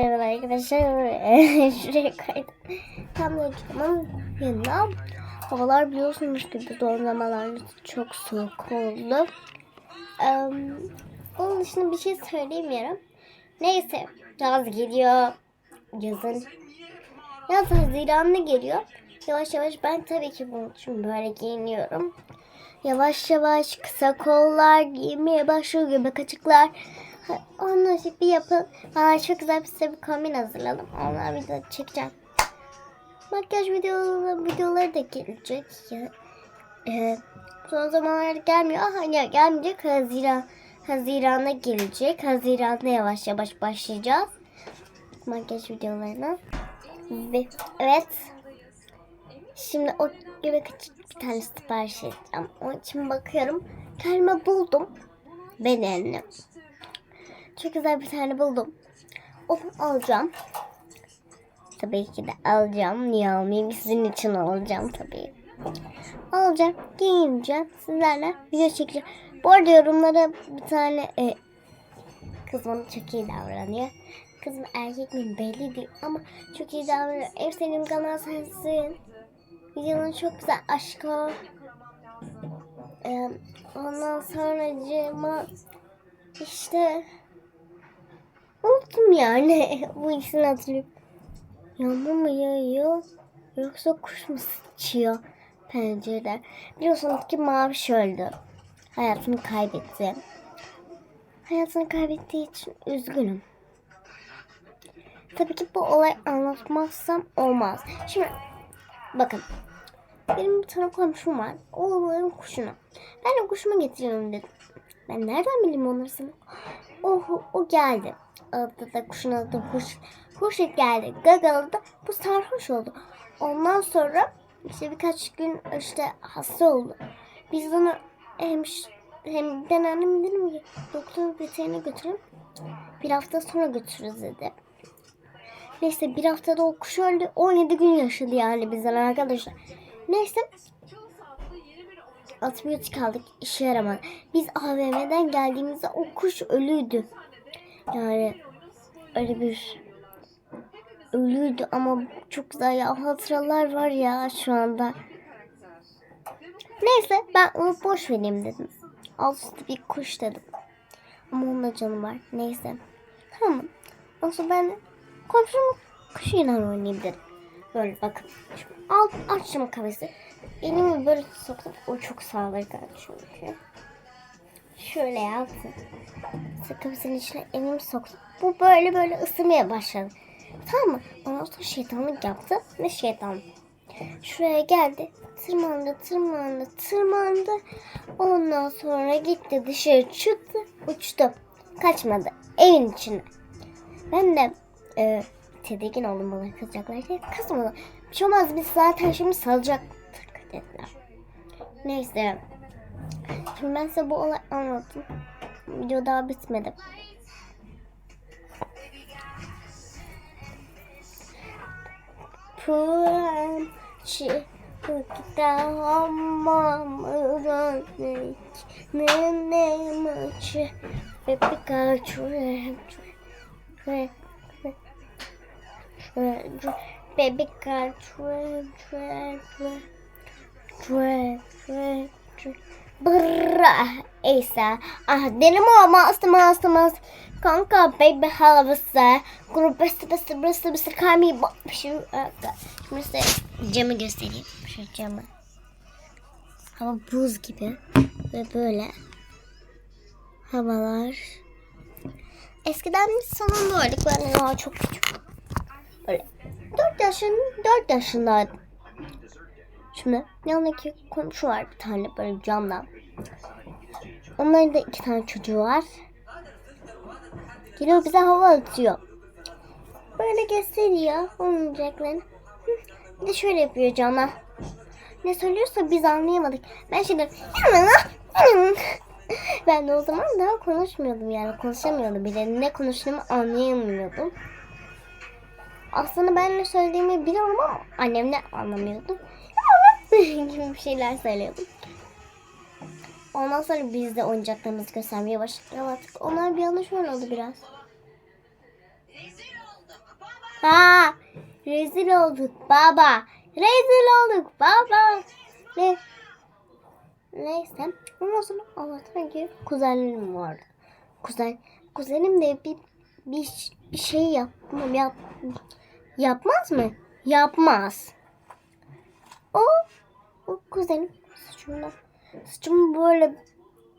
Merhaba arkadaşlar. Şuraya kaydım. Tam da camın yanına. Havalar biliyorsunuz ki bu son çok soğuk oldu. Eee, onun dışında bir şey söyleyemiyorum. Neyse. Yaz geliyor. Yazın. Yaz Haziran'da geliyor. Yavaş yavaş ben tabii ki bunun için böyle giyiniyorum. Yavaş yavaş kısa kollar giymeye başlıyor göbek açıklar. Ha, Onları bir yapın. Aa, çok güzel bir size bir kombin hazırladım. Onlar video çekeceğim. Makyaj videoları, videoları da gelecek. Ya, e, son zamanlarda gelmiyor. Aha ya gelmeyecek. Haziran Haziran'da gelecek. Haziran'da yavaş yavaş başlayacağız. Makyaj videolarına. Ve evet. Şimdi o göbek açık bir tane sipariş edeceğim. Onun için bakıyorum. Kendime buldum. Bedenini. Çok güzel bir tane buldum. Onu alacağım. Tabii ki de alacağım. Niye almayayım? Sizin için alacağım tabii. Alacağım. Giyineceğim. Sizlerle video çekeceğim. Bu arada yorumlara bir tane e, kız çok iyi davranıyor. Kız mı erkek mi belli değil ama çok iyi davranıyor. En sevdiğim kanal sensin. Videonun çok güzel aşkı. Ee, ondan sonra cıma işte unuttum yani bu ikisini hatırlıyorum. Yağmur mu yağıyor yoksa kuş mu sıçıyor pencereden? Biliyorsunuz ki Maviş öldü. Hayatını kaybetti. Hayatını kaybettiği için üzgünüm. Tabii ki bu olay anlatmazsam olmaz. Şimdi bakın benim bir tane komşum var. O onların kuşunu. Ben de kuşumu getiriyorum dedim. Ben nereden bileyim onları sana? O, o geldi. Adı da kuşun adı kuş. Kuş geldi. Gagaladı. Bu sarhoş oldu. Ondan sonra işte birkaç gün işte hasta oldu. Biz onu hem hem ben annem dedim ki doktor veterine götürün. Bir hafta sonra götürürüz dedi. Neyse bir haftada o kuş öldü. 17 gün yaşadı yani bizden arkadaşlar. Neyse. Antibiyotik aldık. işe yaramadı. Biz AVM'den geldiğimizde o kuş ölüydü. Yani öyle bir ölüydü ama çok güzel ya hatıralar var ya şu anda. Neyse ben onu boş vereyim dedim. Alt üstü bir kuş dedim. Ama onun da canı var. Neyse. Tamam. Ondan ben komşumun kuşuyla oynayayım dedim. Böyle bakın. Şimdi al, açtım kafesi. Elimi böyle soktum. O çok saldırgan çünkü. Şöyle yaptım. Kafesinin içine elimi soktum. Bu böyle böyle ısırmaya başladı. Tamam mı? Ondan sonra şeytanlık yaptı ve şeytan şuraya geldi. Tırmandı, tırmandı, tırmandı. Ondan sonra gitti dışarı çıktı, uçtu. Kaçmadı. Evin içine. Ben de e, tedirgin oldum bana kızacaklar diye. Kızmadı. Bir şey olmaz biz zaten şimdi salacaktık dediler. Neyse. Şimdi ben size bu olay anlattım. Video daha bitmedi. Puan çi Kukta hamamı Ne ne maçı Bebeka çure çure Baby got twe twe twe twe twe twe Brrrr. Esa Ah ama astım astım astım. Kanka baby havası. Grup bıstı bıstı bıstı bıstı kami Şu Şimdi size camı göstereyim. Şu camı. Hava buz gibi Ve böyle Havalar. Eskiden biz salonda vardık Ben daha çok küçük Böyle 4 yaşın 4 yaşındaydım. Şimdi yanındaki komşu var bir tane böyle camdan. Onların da iki tane çocuğu var. Geliyor bize hava atıyor. Böyle gösteriyor oyuncaklarını. Bir de şöyle yapıyor cama. Ne söylüyorsa biz anlayamadık. Ben şimdi ben de o zaman daha konuşmuyordum yani konuşamıyordum bile. Ne konuştuğumu anlayamıyordum. Aslında ben ne söylediğimi biliyorum ama annem de anlamıyordu. gibi bir şeyler söylüyordum. Ondan sonra biz de oyuncaklarımızı göstermeye başladık. Onlar bir anda şöyle oldu biraz. Ha, rezil olduk baba. Rezil olduk baba. Ne? Neyse. Ondan sonra Allah'tan ki kuzenlerim vardı. Kuzen, kuzenim de bir bir, bir şey yapmam yap, yapmaz mı? Yapmaz. O, o kuzenim saçımda saçımı böyle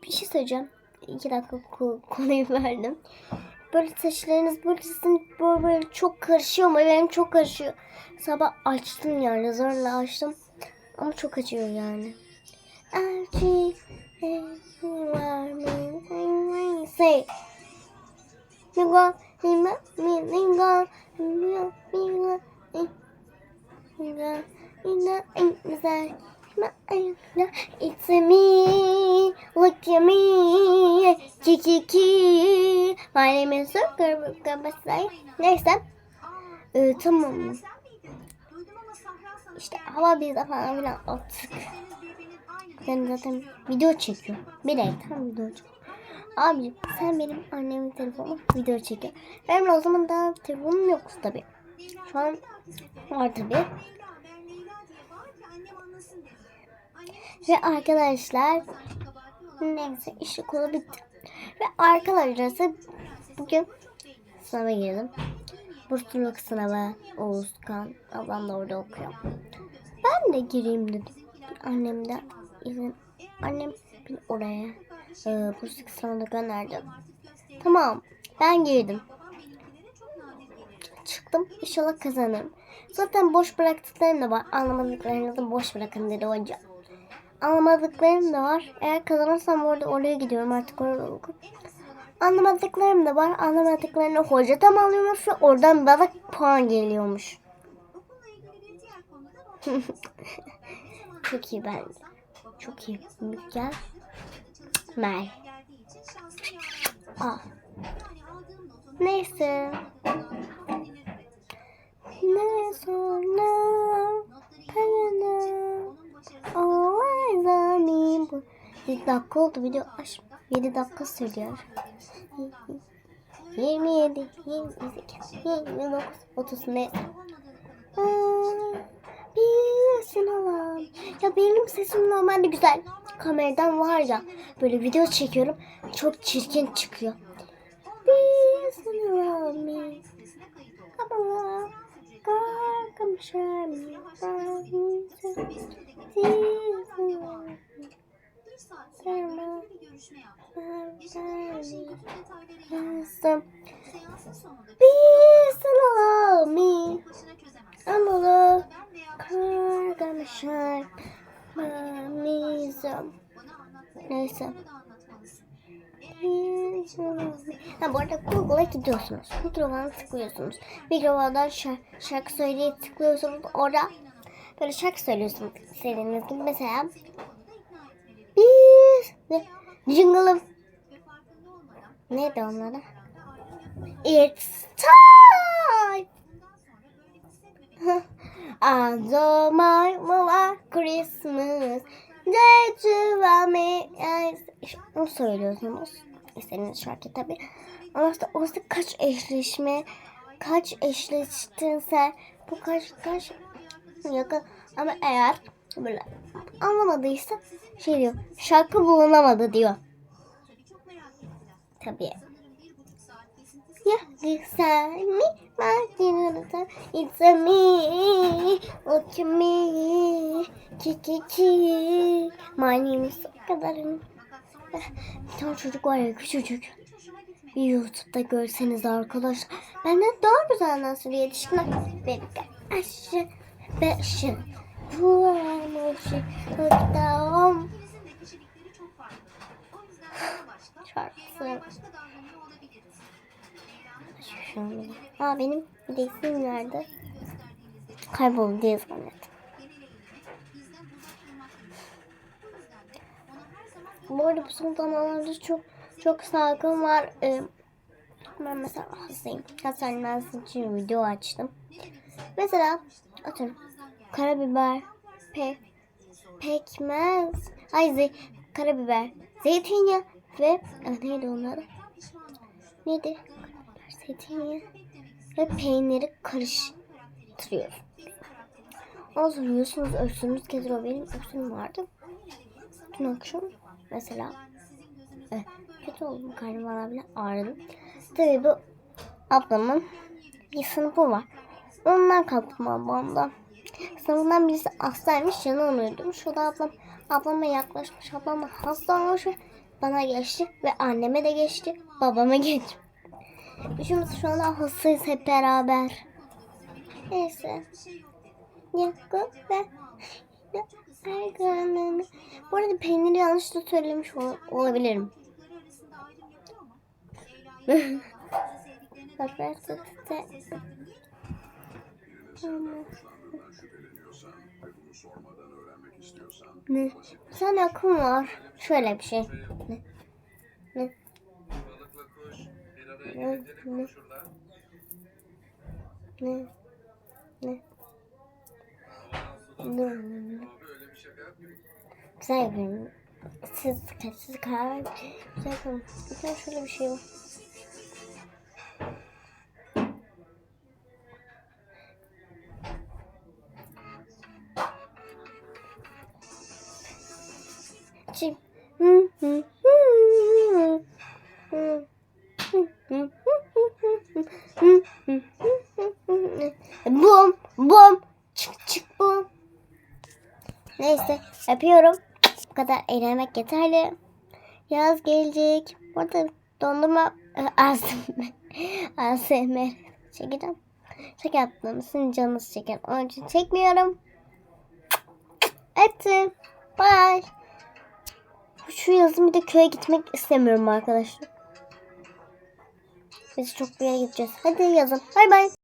bir şey söyleyeceğim. İki dakika ko- konuyu verdim. Böyle saçlarınız böyle sizin böyle, böyle çok karışıyor ama benim çok karışıyor. Sabah açtım yani zorla açtım. Ama çok acıyor yani. Acı, Say. It's me, look at me, kiki My name is Zucker, Neyse. Ee, tamam. İşte hava bir falan filan attık. Ben zaten video çekiyor. Bir ay tam video çekiyor. Abi sen benim annemin telefonu video çekiyor. Benim o zaman daha telefonum yok tabi. Şu an var tabi. Ve arkadaşlar neyse işte konu bitti. Ve arkadaşlar bugün sınava girdim. Bursluluk sınavı Oğuzkan. Ablam da orada okuyor. Ben de gireyim dedim. Annem de izin. Annem beni oraya e, bursluluk sınavına gönderdi. Tamam ben girdim. Çıktım inşallah kazanırım. Zaten boş bıraktıklarım da var. Anlamadıklarını da boş bırakın dedi hocam. Anlamadıklarım da var. Eğer kazanırsam orada oraya gidiyorum artık orada okuyorum. Anlamadıklarım da var. Anlamadıklarını hoca tamamlıyormuş ve oradan bana puan geliyormuş. Çok iyi bence. Çok iyi. Mükemmel. Ah. Neyse. Ne sonra payana 1 dakika oldu video aç. 7 dakika sürüyor. 27, 28, 29, 30 ne? Bir sınavım. Ya benim sesim normalde güzel. Kameradan var ya böyle video çekiyorum. Çok çirkin çıkıyor. Bir sınavım. Kabala. Kalkamışım. Kalkamışım. Tamam. Yazdım. Bir salami. Amalı. Kargamışlar. Mamizm. Neyse. Ha, bu arada Google'a gidiyorsunuz. Mikrofona tıklıyorsunuz. Mikrofondan şarkı, söyleyip tıklıyorsunuz. Orada böyle şarkı söylüyorsunuz. Seriniz gibi mesela. Jingle'ım. Neydi onlara? It's time. And oh my my Christmas. You want me. Onu söylüyorsunuz. İstediğiniz şarkı tabi. Ama işte orası kaç eşleşme, kaç eşleştinse bu kaç kaç yakın. Ama eğer böyle anlamadıysa şey diyor. Şarkı bulunamadı diyor. Tabii. Ya güzel mi? Makinata It's a me Look at me Ki ki ki My name is o kadarım. Bir tane çocuk var ya küçücük. Bir YouTube'da görseniz arkadaşlar. Benden daha güzel nasıl yetişkinler. Bebek aşı beşi. Bulanmışı. Kıktam. Şarkısı. Şöyle. Aa benim resim nerede? Kayboldu diye zannettim. Bu arada bu son zamanlarda çok çok salgın var. Ee, ben mesela hastayım. Hastaneden için video açtım. Mesela atıyorum karabiber, pe, pekmez, ay ze, karabiber, zeytinyağı ve e, neydi onları? Neydi? Zeytinyağı. ve peyniri karıştırıyorsunuz. Ondan sonra yiyorsunuz, öksürüğünüz kesiyor. Benim öksürüğüm vardı. Dün akşam mesela eh, kötü oldum. Karnım falan bile ağrıdı. Tabii bu ablamın bir sınıfı var. Ondan kalktım ablamdan. Sınıfından birisi hastaymış yanı onuyordum. Şurada ablam ablama yaklaşmış. Ablam da hasta olmuş ve bana geçti. Ve anneme de geçti. Babama geçti. Üçümüz şu anda hastayız hep beraber. Neyse. Yakın ve Erkan'ın. Bu arada peyniri yanlışlıkla söylemiş ol- olabilirim. Bak ben. Ne? Tane akım var. Şöyle bir şey. Ne? Ne? Ne? Ne? Ne? Ne? Ne? Şaka yapmıyor. Güzel yapıyorum. Siz, siz karar verin. Güzel yapalım. Bir şöyle bir şey var. Çim. Bum bum çık çık bum. Neyse yapıyorum. Bu kadar eğlenmek yeterli. Yaz gelecek. Bu arada dondurma e, ASMR ASMR çekeceğim. Şaka yaptım. Sizin canınız çeker. Onun için çekmiyorum. Etti. Bye. Şu yazın bir de köye gitmek istemiyorum arkadaşlar. Biz çok bir yere gideceğiz. Hadi yazın. Bay bay.